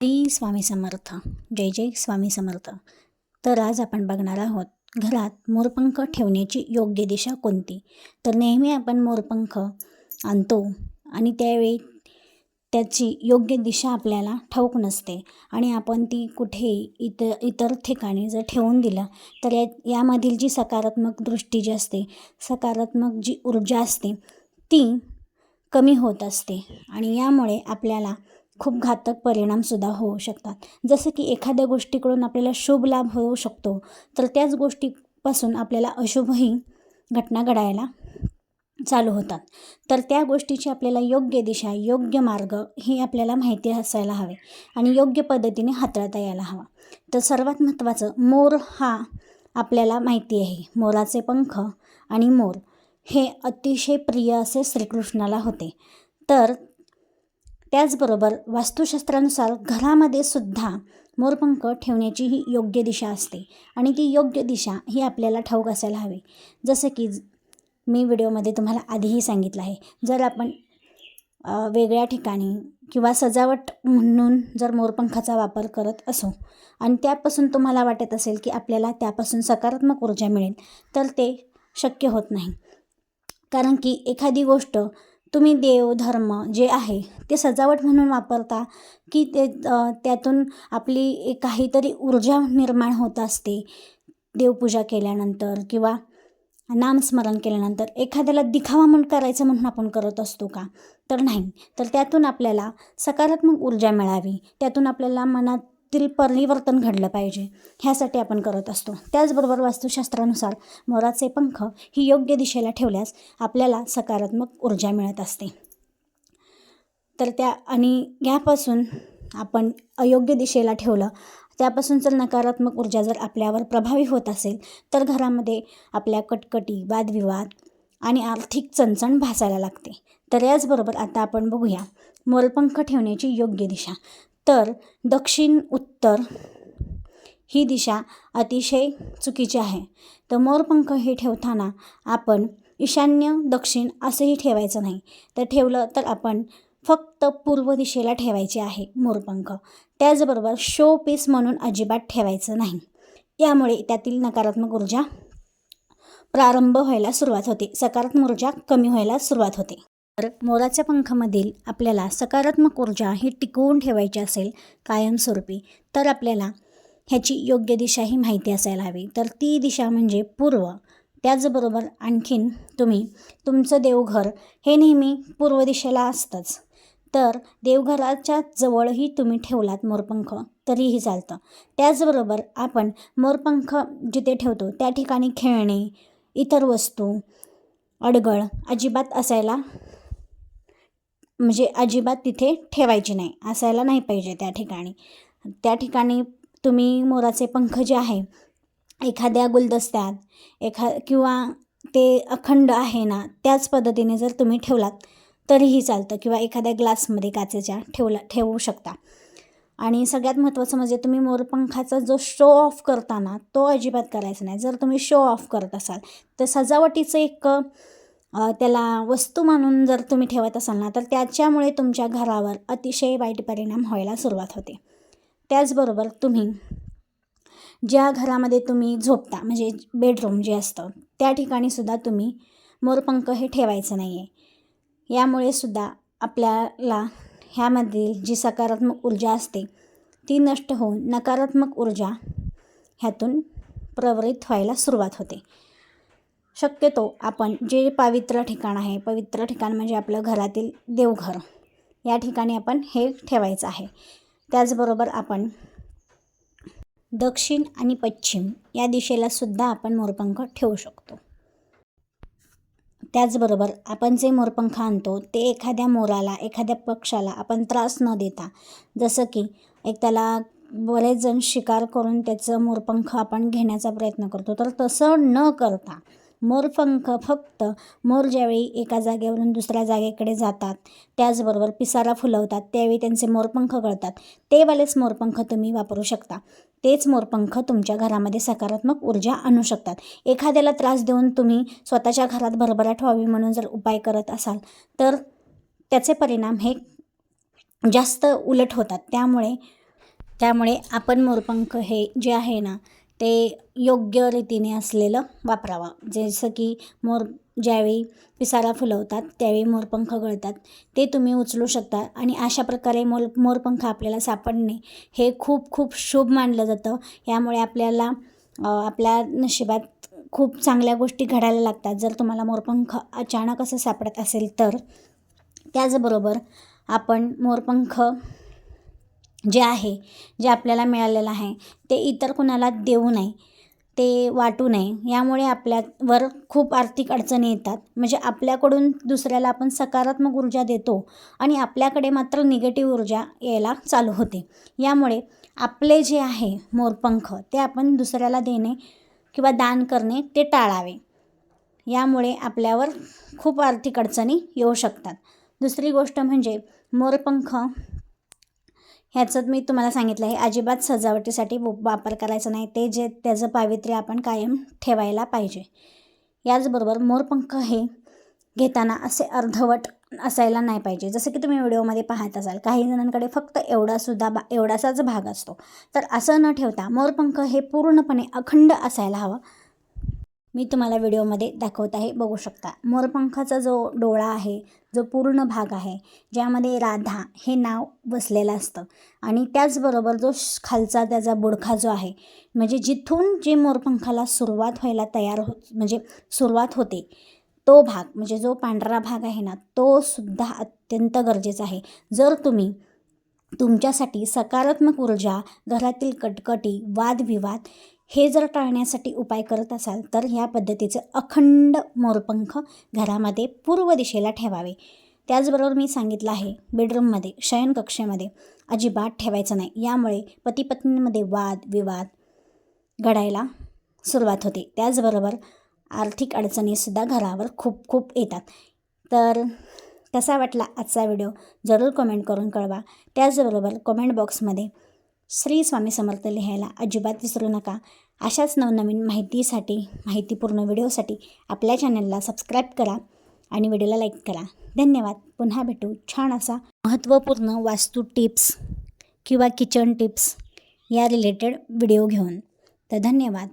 श्री स्वामी समर्थ. जय जय स्वामी समर्थ. तर आज आपण बघणार आहोत घरात मोरपंख ठेवण्याची योग्य दिशा कोणती? तर नेहमी आपण मोरपंख आणतो आणि त्यावेळी त्याची योग्य दिशा आपल्याला ठाऊक नसते आणि आपण ती कुठे इतर इतर ठिकाणी जर ठेवून दिलं तर या यामधील जी सकारात्मक दृष्टी जी असते सकारात्मक जी ऊर्जा असते ती कमी होत असते आणि यामुळे आपल्याला खूप घातक परिणामसुद्धा होऊ शकतात. जसं की एखाद्या गोष्टीकडून आपल्याला शुभ लाभ होऊ शकतो तर त्याच गोष्टीपासून आपल्याला अशुभही घटना घडायला चालू होतात. तर त्या गोष्टीची आपल्याला योग्य दिशा योग्य मार्ग ही आपल्याला माहिती असायला हवे आणि योग्य पद्धतीने हाताळता यायला हवा. तर सर्वात महत्त्वाचं मोर हा आपल्याला माहिती आहे. मोराचे पंख आणि मोर हे अतिशय प्रिय असे श्रीकृष्णाला होते. तर त्याचबरोबर वास्तुशास्त्रानुसार घरामध्ये सुद्धा मोरपंख ठेवण्याची ही योग्य दिशा असते. आणि ती योग्य दिशा ही आपल्याला ठाऊक असायला हवी. जसं की मी व्हिडिओमध्ये तुम्हाला आधीही सांगितलं आहे. जर आपण वेगळ्या ठिकाणी किंवा सजावट म्हणून जर मोरपंखाचा वापर करत असो आणि त्यापासून तुम्हाला वाटत असेल की आपल्याला त्यापासून सकारात्मक ऊर्जा मिळेल तर ते शक्य होत नाही. कारण की एखादी गोष्ट तुम्ही देव धर्म जे आहे ते सजावट म्हणून वापरता की ते त्यातून आपली काहीतरी ऊर्जा निर्माण होत असते. देवपूजा केल्यानंतर किंवा नामस्मरण केल्यानंतर एखाद्याला दिखावा म्हणून करायचं म्हणून आपण करत असतो का? तर नाही. तर त्यातून आपल्याला सकारात्मक ऊर्जा मिळावी. त्यातून आपल्याला मनात तील परिवर्तन घडलं पाहिजे ह्यासाठी आपण करत असतो. त्याचबरोबर वास्तुशास्त्रानुसार मोराचे पंख ही योग्य दिशेला ठेवल्यास आपल्याला सकारात्मक ऊर्जा मिळत असते. तर त्या आणि यापासून आपण अयोग्य दिशेला ठेवलं त्यापासून जर नकारात्मक ऊर्जा जर आपल्यावर प्रभावी होत असेल तर घरामध्ये आपल्या कटकटी वादविवाद आणि आर्थिक चणचण भासायला लागते. तर याचबरोबर आता आपण बघूया मोरपंख ठेवण्याची योग्य दिशा. तर दक्षिण उत्तर. ही दिशा अतिशय चुकीची आहे. तर मोरपंख हे ठेवताना आपण ईशान्य दक्षिण असंही ठेवायचं नाही. तर ठेवलं तर आपण फक्त पूर्व दिशेला ठेवायचे आहे मोरपंख त्याचबरोबर शो पीस म्हणून अजिबात ठेवायचं नाही. यामुळे त्यातील नकारात्मक ऊर्जा प्रारंभ व्हायला सुरुवात होते. सकारात्मक ऊर्जा कमी व्हायला सुरुवात होते. तर मोराच्या पंखामधील आपल्याला सकारात्मक ऊर्जा ही टिकवून ठेवायची असेल कायमस्वरूपी तर आपल्याला ह्याची योग्य दिशा ही माहिती असायला हवी. तर ती दिशा म्हणजे पूर्व. त्याचबरोबर आणखीन तुम्ही तुमचं देवघर हे नेहमी पूर्व दिशेला असतंच. तर देवघराच्या जवळही तुम्ही ठेवलात मोरपंख तरीही चालतं. त्याचबरोबर आपण मोरपंख जिथे ठेवतो त्या ठिकाणी खेळणे इतर वस्तू अडगळ अजिबात असायला म्हणजे अजिबात तिथे ठेवायची नाही. असायला नाही पाहिजे त्या ठिकाणी. त्या ठिकाणी तुम्ही मोराचे पंख जे आहे एखाद्या गुलदस्त्यात एखा किंवा ते अखंड आहे ना त्याच पद्धतीने जर तुम्ही ठेवलात तरीही चालतं. किंवा एखाद्या ग्लासमध्ये काचेच्या ठेवला ठेवू शकता. आणि सगळ्यात महत्त्वाचं म्हणजे तुम्ही मोरपंखाचा जो शो ऑफ करताना तो अजिबात करायचा नाही. जर तुम्ही शो ऑफ करत असाल तर सजावटीचं एक त्याला वस्तू मानून जर तुम्ही ठेवत असाल ना तर त्याच्यामुळे तुमच्या घरावर अतिशय वाईट परिणाम व्हायला सुरुवात होते. त्याचबरोबर तुम्ही ज्या घरामध्ये तुम्ही झोपता म्हणजे बेडरूम जे असतं त्या ठिकाणी सुद्धा तुम्ही मोरपंख हे ठेवायचं नाही आहे यामुळे सुद्धा आपल्याला ह्यामधील जी सकारात्मक ऊर्जा असते ती नष्ट होऊन नकारात्मक ऊर्जा ह्यातून प्रवृत्त व्हायला सुरुवात होते. शक्यतो आपण जे पवित्र ठिकाण आहे पवित्र ठिकाण म्हणजे आपलं घरातील देवघर. या ठिकाणी आपण हे ठेवायचं आहे. त्याचबरोबर आपण दक्षिण आणि पश्चिम या दिशेला सुद्धा आपण मोरपंख ठेवू शकतो. त्याचबरोबर आपण जे मोरपंख आणतो ते एखाद्या मोराला एखाद्या पक्षाला आपण त्रास न देता जसं की एक त्याला बरेच जण शिकार करून त्याचं मोरपंख आपण घेण्याचा प्रयत्न करतो तर तसं न करता मोरपंख फक्त मोर ज्यावेळी एका जागेवरून दुसऱ्या जागेकडे जातात त्याचबरोबर पिसारा फुलवतात त्यावेळी त्यांचे मोरपंख गळतात. ते वालेच मोरपंख तुम्ही वापरू शकता. तेच मोरपंख तुमच्या घरामध्ये सकारात्मक ऊर्जा आणू शकतात. एखाद्याला त्रास देऊन तुम्ही स्वतःच्या घरात भरभराट व्हावी म्हणून जर उपाय करत असाल तर त्याचे परिणाम हे जास्त उलट होतात. त्यामुळे त्यामुळे आपण मोरपंख हे जे आहे ना ते योग्य रीतीने असलेलं वापरावं. जसं की मोर ज्यावेळी पिसारा फुलवतात त्यावेळी मोरपंख गळतात ते तुम्ही उचलू शकता. आणि अशा प्रकारे मोल मोरपंख आपल्याला सापडणे हे खूप खूप शुभ मानलं जातं. यामुळे आपल्याला आपल्या नशिबात खूप चांगल्या गोष्टी घडायला लागतात. जर तुम्हाला मोरपंख अचानक असं सापडत असेल तर त्याचबरोबर आपण मोरपंख जे आहे जे आपल्याला मिळालेलं आहे ते इतर कुणाला देऊ नये ते वाटू नये यामुळे आपल्यावर खूप आर्थिक अडचणी येतात. म्हणजे आपल्याकडून दुसऱ्याला आपण सकारात्मक ऊर्जा देतो आणि आपल्याकडे मात्र निगेटिव्ह ऊर्जा यायला चालू होते. यामुळे आपले जे आहे मोरपंख ते आपण दुसऱ्याला देणे किंवा दान करणे ते टाळावे. यामुळे आपल्यावर खूप आर्थिक अडचणी येऊ शकतात. दुसरी गोष्ट म्हणजे मोरपंख ह्याचं मी तुम्हाला सांगितलं आहे अजिबात सजावटीसाठी वापर करायचा नाही ते जे त्याचं पावित्र्य आपण कायम ठेवायला पाहिजे. याचबरोबर मोरपंख हे घेताना असे अर्धवट असायला नाही पाहिजे. जसं की तुम्ही व्हिडिओमध्ये पाहत असाल काही जणांकडे फक्त एवढासुद्धा बा एवढासाच भाग असतो. तर असं न ठेवता मोरपंख हे पूर्णपणे अखंड असायला हवं. मी तुम्हाला व्हिडिओमध्ये दाखवत आहे बघू शकता. मोरपंखाचा जो डोळा आहे जो पूर्ण भाग आहे ज्यामध्ये राधा हे नाव बसलेलं असतं. आणि त्याचबरोबर जो खालचा त्याचा बुडखा जो आहे म्हणजे जिथून जे मोरपंखाला सुरुवात व्हायला तयार हो म्हणजे सुरुवात होते तो भाग म्हणजे जो पांढरा भाग आहे ना तो सुद्धा अत्यंत गरजेचा आहे. जर तुम्ही तुमच्यासाठी सकारात्मक ऊर्जा घरातील कटकटी वादविवाद हे जर टाळण्यासाठी उपाय करत असाल तर ह्या पद्धतीचे अखंड मोरपंख घरामध्ये पूर्व दिशेला ठेवावे. त्याचबरोबर मी सांगितलं आहे बेडरूममध्ये शयनकक्षेमध्ये अजिबात ठेवायचं नाही. यामुळे पतीपत्नींमध्ये वाद विवाद घडायला सुरुवात होते. त्याचबरोबर आर्थिक अडचणीसुद्धा घरावर खूप खूप येतात. तर कसा वाटला आजचा व्हिडिओ? जरूर कमेंट करून कळवा. त्याचबरोबर कमेंट बॉक्समध्ये श्री स्वामी समर्थ लिहायला अजिबात विसरू नका. अशाच नवनवीन माहितीसाठी माहितीपूर्ण व्हिडिओसाठी आपल्या चॅनलला सबस्क्राईब करा आणि व्हिडिओला लाईक करा. धन्यवाद. पुन्हा भेटू. छान असा महत्त्वपूर्ण वास्तू टिप्स किंवा किचन टिप्स या रिलेटेड व्हिडिओ घेऊन. तर धन्यवाद.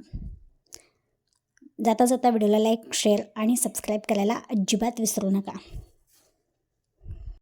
जाता जाता व्हिडिओला लाईक शेअर आणि सबस्क्राईब करायला अजिबात विसरू नका.